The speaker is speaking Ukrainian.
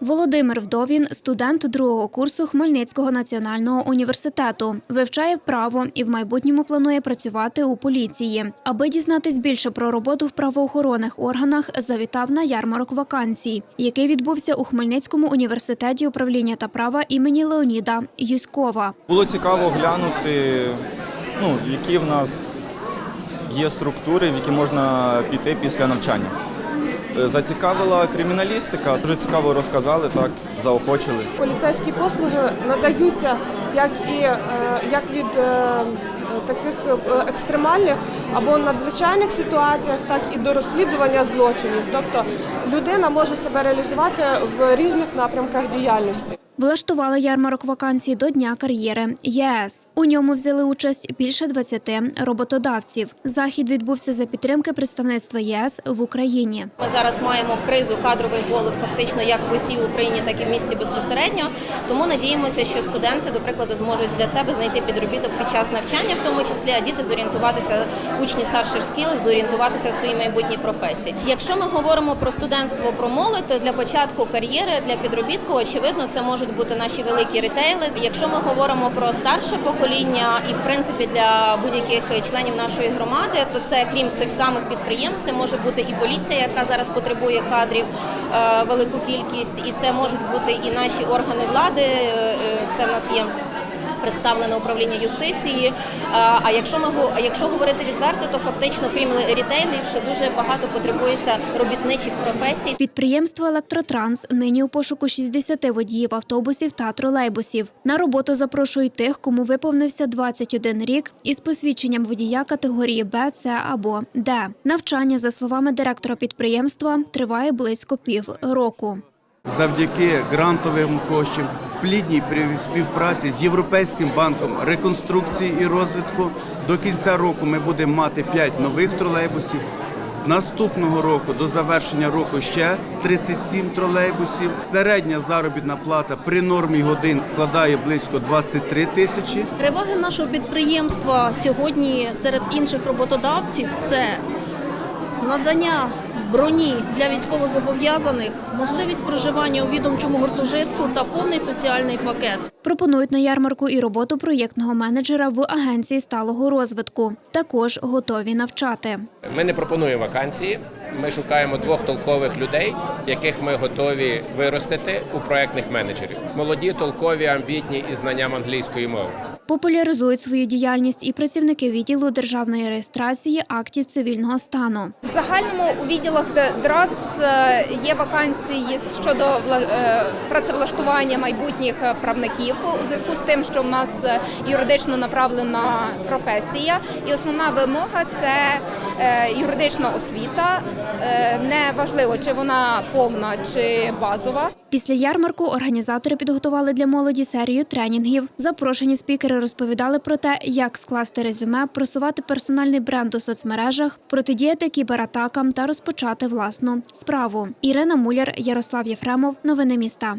Володимир Вдовін студент другого курсу Хмельницького національного університету. Вивчає право і в майбутньому планує працювати у поліції. Аби дізнатись більше про роботу в правоохоронних органах, завітав на ярмарок вакансій, який відбувся у Хмельницькому університеті управління та права імені Леоніда Юськова. Було цікаво глянути, ну, які в нас є структури, в які можна піти після навчання. Е, Зацікавила криміналістика, дуже цікаво розказали, так, заохочили. Поліцейські послуги надаються як і е, як від е, таких е, екстремальних або надзвичайних ситуаціях, так і до розслідування злочинів. Тобто людина може себе реалізувати в різних напрямках діяльності. Влаштували ярмарок вакансій до Дня кар'єри ЄС. У ньому взяли участь більше 20 роботодавців. Захід відбувся за підтримки представництва ЄС в Україні. Ми зараз маємо кризу кадрових голод фактично як в усій Україні, так і в місті безпосередньо. Тому надіємося, що студенти, до прикладу, зможуть для себе знайти підробіток під час навчання, в тому числі а діти зорієнтуватися, учні старших шкіл, зорієнтуватися в своїй майбутній професії. Якщо ми говоримо про студентство, про молодь, то для початку кар'єри, для підробітку, очевидно, це можуть бути наші великі ретейли. Якщо ми говоримо про старше покоління і в принципі для будь-яких членів нашої громади, то це крім цих самих підприємств, це може бути і поліція, яка зараз потребує кадрів е, велику кількість, і це можуть бути і наші органи влади. е, е, Це в нас є. Представлене управління юстиції. А а якщо ми якщо говорити відверто, то фактично крім рітейлів, ще дуже багато потребується робітничих професій. Підприємство Електротранс нині у пошуку 60 водіїв автобусів та тролейбусів. На роботу запрошують тих, кому виповнився 21 рік із посвідченням водія категорії Б, С або Д. Навчання, за словами директора підприємства, триває близько пів року. Завдяки грантовим коштам, плідній співпраці з Європейським банком реконструкції і розвитку. До кінця року ми будемо мати 5 нових тролейбусів. З наступного року до завершення року ще 37 тролейбусів. Середня заробітна плата при нормі годин складає близько 23 тисячі. Переваги нашого підприємства сьогодні серед інших роботодавців це надання броні для військовозобов'язаних, можливість проживання у відомчому гуртожитку та повний соціальний пакет. Пропонують на ярмарку і роботу проєктного менеджера в агенції сталого розвитку. Також готові навчати. Ми не пропонуємо вакансії. Ми шукаємо двох толкових людей, яких ми готові виростити у проектних менеджерів. Молоді, толкові, амбітні із знанням англійської мови. Популяризують свою діяльність і працівники відділу державної реєстрації актів цивільного стану. В загальному у відділах ДРАЦ е, є вакансії щодо е, працевлаштування майбутніх правників у зв'язку з тим, що в нас е, юридично направлена професія, і основна вимога це юридична освіта. Не важливо, чи вона повна чи базова. Після ярмарку організатори підготували для молоді серію тренінгів. Запрошені спікери розповідали про те, як скласти резюме, просувати персональний бренд у соцмережах, протидіяти кібератакам та розпочати власну справу. Ірина Муляр, Ярослав Єфремов. Новини міста.